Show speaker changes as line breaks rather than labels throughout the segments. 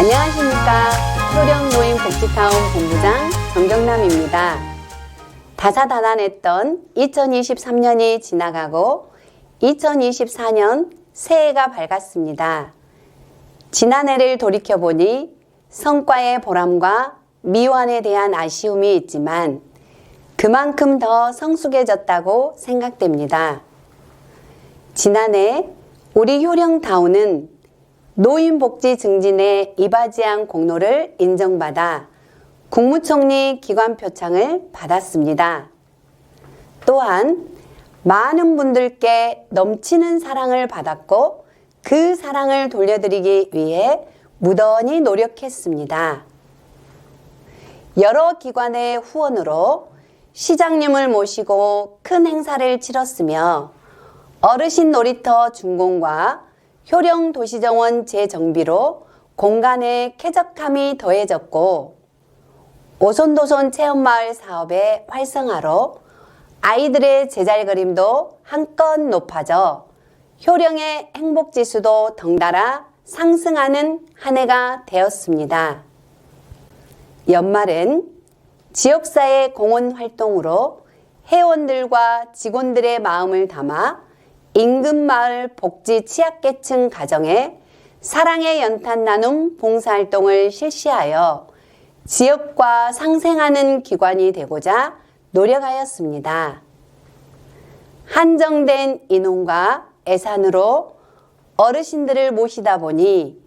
안녕하십니까. 효령노인복지타운 본부장 정경남입니다. 다사다난했던 2023년이 지나가고 2024년 새해가 밝았습니다. 지난해를 돌이켜보니 성과의 보람과 미완에 대한 아쉬움이 있지만 그만큼 더 성숙해졌다고 생각됩니다. 지난해 우리 효령타운은 노인복지 증진에 이바지한 공로를 인정받아 국무총리 기관 표창을 받았습니다. 또한 많은 분들께 넘치는 사랑을 받았고 그 사랑을 돌려드리기 위해 무던히 노력했습니다. 여러 기관의 후원으로 시장님을 모시고 큰 행사를 치렀으며 어르신 놀이터 준공과 효령 도시정원 재정비로 공간의 쾌적함이 더해졌고 오손도손 체험마을 사업의 활성화로 아이들의 제잘 그림도 한껏 높아져 효령의 행복지수도 덩달아 상승하는 한 해가 되었습니다. 연말엔 지역사회 공헌 활동으로 회원들과 직원들의 마음을 담아 인근마을 복지 취약계층 가정에 사랑의 연탄 나눔 봉사활동을 실시하여 지역과 상생하는 기관이 되고자 노력하였습니다. 한정된 인원과 예산으로 어르신들을 모시다 보니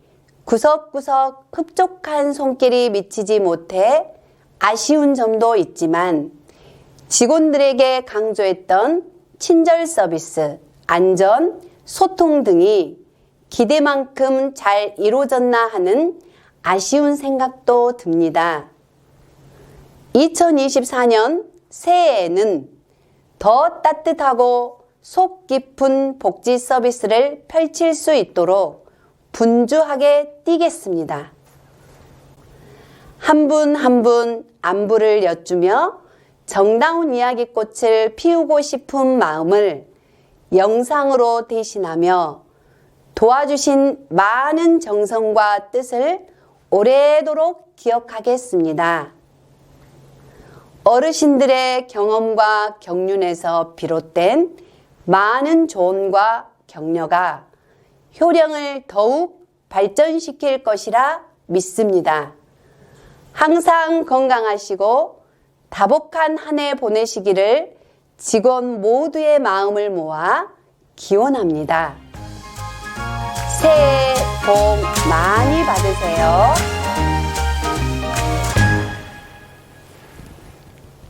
구석구석 흡족한 손길이 미치지 못해 아쉬운 점도 있지만 직원들에게 강조했던 친절 서비스, 안전, 소통 등이 기대만큼 잘 이루어졌나 하는 아쉬운 생각도 듭니다. 2024년 새해에는 더 따뜻하고 속 깊은 복지 서비스를 펼칠 수 있도록 분주하게 뛰겠습니다. 한 분 한 분 안부를 여쭈며 정다운 이야기꽃을 피우고 싶은 마음을 영상으로 대신하며 도와주신 많은 정성과 뜻을 오래도록 기억하겠습니다. 어르신들의 경험과 경륜에서 비롯된 많은 조언과 격려가 효령을 더욱 발전시킬 것이라 믿습니다. 항상 건강하시고 다복한 한 해 보내시기를 직원 모두의 마음을 모아 기원합니다. 새해 복 많이 받으세요.